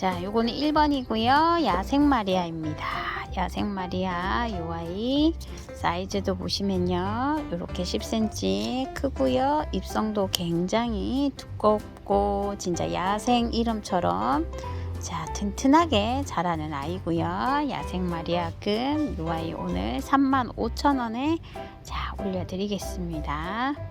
자, 요거는 1번이고요. 야생 마리아입니다. 야생 마리아 요 아이 사이즈도 보시면요. 이렇게 10cm 크고요. 입성도 굉장히 두껍고 진짜 야생 이름처럼 자, 튼튼하게 자라는 아이고요. 야생 마리아금 요 아이 오늘 35,000원에 자, 올려드리겠습니다.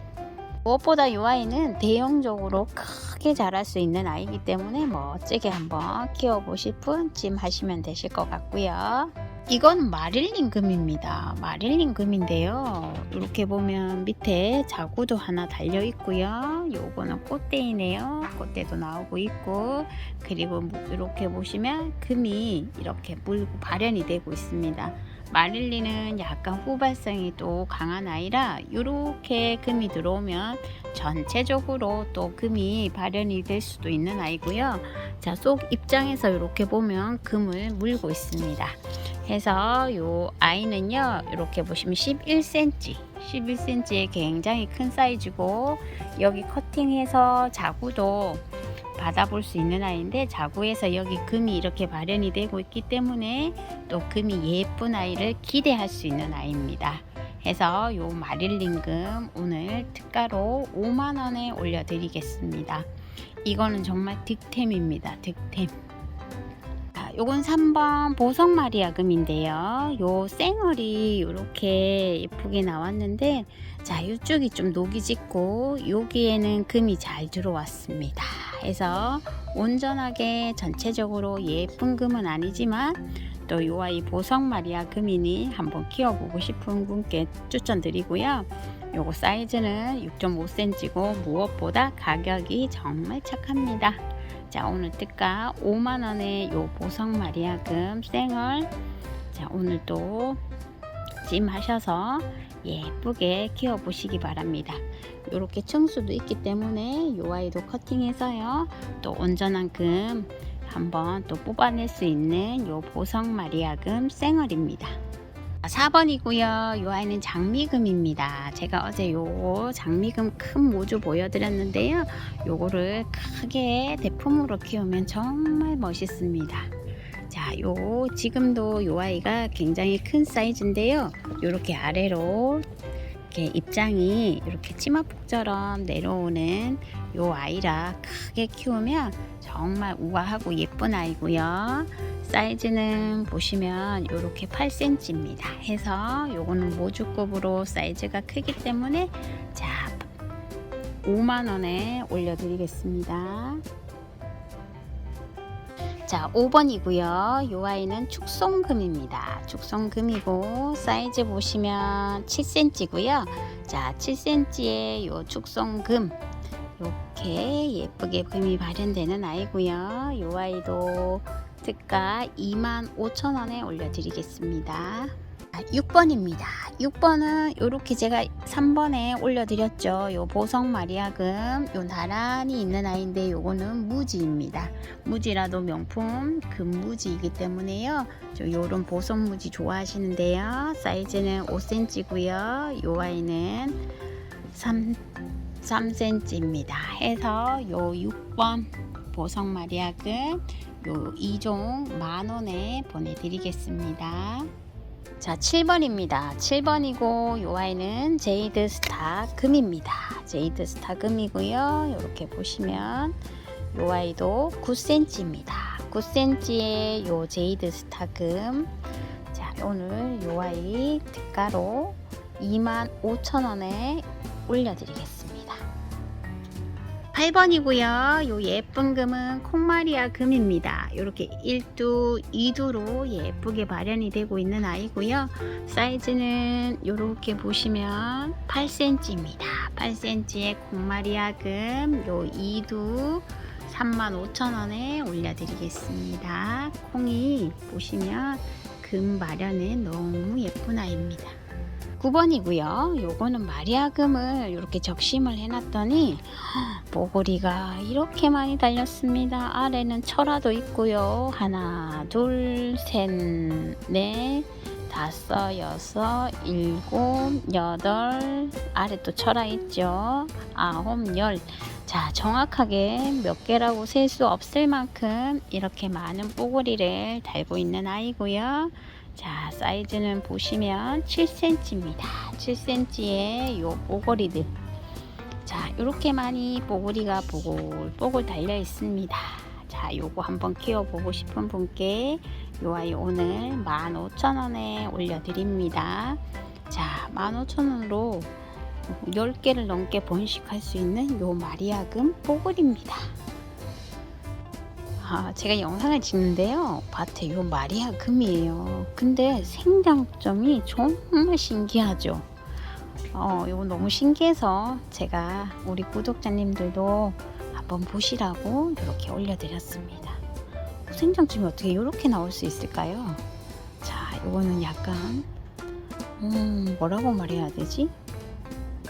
무엇보다 이 아이는 대형적으로 크게 자랄 수 있는 아이이기 때문에 멋지게 한번 키워보실 분쯤 하시면 되실 것 같고요. 이건 마릴린 금입니다. 마릴린 금인데요. 이렇게 보면 밑에 자구도 하나 달려 있고요. 요거는 꽃대이네요. 꽃대도 나오고 있고 그리고 이렇게 보시면 금이 이렇게 물고 발현이 되고 있습니다. 마릴리는 약간 후발성이 또 강한 아이라 이렇게 금이 들어오면 전체적으로 또 금이 발현이 될 수도 있는 아이고요. 자, 속 입장에서 이렇게 보면 금을 물고 있습니다. 해서 요 아이는요, 이렇게 보시면 11cm, 11cm의 굉장히 큰 사이즈고 여기 커팅해서 자구도 받아볼 수 있는 아이인데 자구에서 여기 금이 이렇게 발현이 되고 있기 때문에 또 금이 예쁜 아이를 기대할 수 있는 아이입니다. 해서 요 마릴린금 오늘 특가로 5만원에 올려드리겠습니다. 이거는 정말 득템입니다. 득템. 자, 요건 3번 보석 마리아금인데요. 요 쌩얼이 이렇게 예쁘게 나왔는데 자, 이쪽이 좀 녹이 짙고 여기에는 금이 잘 들어왔습니다. 해서 온전하게 전체적으로 예쁜 금은 아니지만 또 요 아이 보석 마리아 금이니 한번 키워보고 싶은 분께 추천드리고요. 요거 사이즈는 6.5cm고 무엇보다 가격이 정말 착합니다. 자 오늘 특가 5만원의 요 보석 마리아 금 쌩얼 자 오늘 또 찜하셔서 예쁘게 키워 보시기 바랍니다. 이렇게 층수도 있기 때문에 이 아이도 커팅해서요. 또 온전한 금 한번 또 뽑아낼 수 있는 요 보석 마리아금 쌩얼입니다. 4번이고요. 이 아이는 장미금입니다. 제가 어제 요 장미금 큰 모주 보여드렸는데요. 요거를 크게 대품으로 키우면 정말 멋있습니다. 자, 요 지금도 요 아이가 굉장히 큰 사이즈인데요. 요렇게 아래로 이렇게 입장이 이렇게 치마폭처럼 내려오는 요 아이라 크게 키우면 정말 우아하고 예쁜 아이고요. 사이즈는 보시면 이렇게 8cm입니다. 해서 요거는 모주급으로 사이즈가 크기 때문에 자 5만원에 올려드리겠습니다. 자 5번이고요. 요 아이는 축송금입니다. 축송금이고 사이즈 보시면 7cm고요. 자 7cm의 요 축송금 이렇게 예쁘게 금이 발현되는 아이고요. 요 아이도 특가 25,000원에 올려드리겠습니다. 6번입니다. 6번은 이렇게 제가 3번에 올려드렸죠. 요 보석 마리아금 요 나란히 있는 아이인데 요거는 무지입니다. 무지라도 명품 금무지이기 때문에요. 저 요런 보석 무지 좋아하시는데요. 사이즈는 5cm고요. 요 아이는 3 3cm입니다. 해서 요 6번 보석 마리아금 요 2종 만원에 보내드리겠습니다. 자 7번입니다. 7번이고 요 아이는 제이드 스타 금입니다. 제이드 스타 금이고요. 이렇게 보시면 요 아이도 9cm입니다. 9cm의 요 제이드 스타 금. 자 오늘 요 아이 특가로 25,000원에 올려드리겠습니다. 8번이고요. 요 예쁜 금은 콩마리아 금입니다. 이렇게 1두, 2두로 예쁘게 발현이 되고 있는 아이고요. 사이즈는 이렇게 보시면 8cm입니다. 8cm의 콩마리아 금, 요 2두 35,000원에 올려드리겠습니다. 콩이 보시면 금 발현은 너무 예쁜 아이입니다. 9번이고요. 요거는 마리아금을 이렇게 적심을 해놨더니 보고리가 이렇게 많이 달렸습니다. 아래는 철화도 있고요. 하나, 둘, 셋, 넷, 다섯, 여섯, 일곱, 여덟, 아래 또 철아 있죠. 아홉, 열. 자, 정확하게 몇 개라고 셀 수 없을 만큼 이렇게 많은 뽀글이를 달고 있는 아이고요. 자, 사이즈는 보시면 7cm입니다. 7cm의 요 뽀글이들. 자, 이렇게 많이 뽀글이가 뽀글뽀글 달려 있습니다. 자, 요거 한번 키워보고 싶은 분께 요 아이 오늘 15,000원에 올려드립니다. 자, 15,000원으로 10개를 넘게 번식할 수 있는 요 마리아금 뽀글입니다. 아, 제가 영상을 찍는데요. 밭에 요 마리아 금이에요. 근데 생장점이 정말 신기하죠. 어, 이거 너무 신기해서 제가 우리 구독자님들도 한번 보시라고 이렇게 올려드렸습니다. 생장점이 어떻게 이렇게 나올 수 있을까요? 자, 이거는 약간 음, 뭐라고 말해야 되지?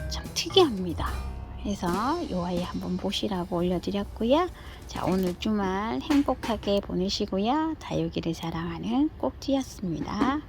참 특이합니다. 그래서 이 아이 한번 보시라고 올려드렸고요. 자, 오늘 주말 행복하게 보내시고요. 다육이를 사랑하는 꼭지였습니다.